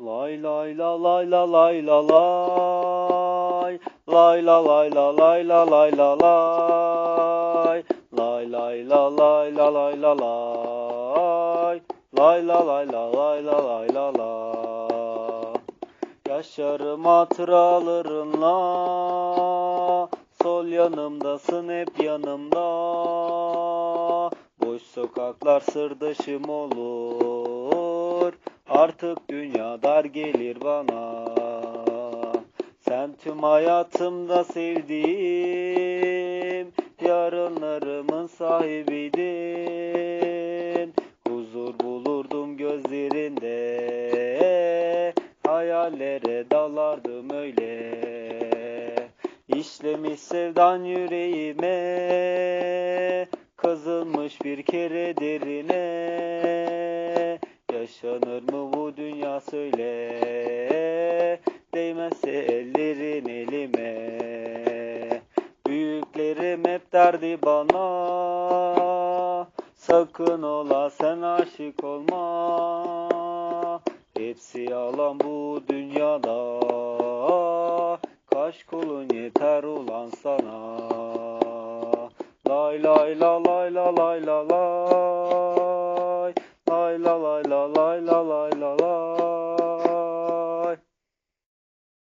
Lay lay la lay la lay la lay Lay la lay la lay la lay la lay Lay lay la lay la lay la lay Lay la lay la lay la lay la la Yaşarım hatıralarınla Sol yanımdasın hep yanımda Boş sokaklar sırdaşım olur Artık dünya dar gelir bana. Sen tüm hayatımda sevdiğim Yarınlarımın sahibiydin. Huzur bulurdum gözlerinde Hayallere dalardım öyle. İşlemiş sevdan yüreğime Kazınmış bir kere derine Yaşanır mı bu dünya söyle. Değmezse ellerin elime. Büyüklerim hep derdi bana. Sakın ola sen aşık olma. Hepsi yalan bu dünyada. Kaş kolun yeter ulan sana. Lay lay la lay la lay la lay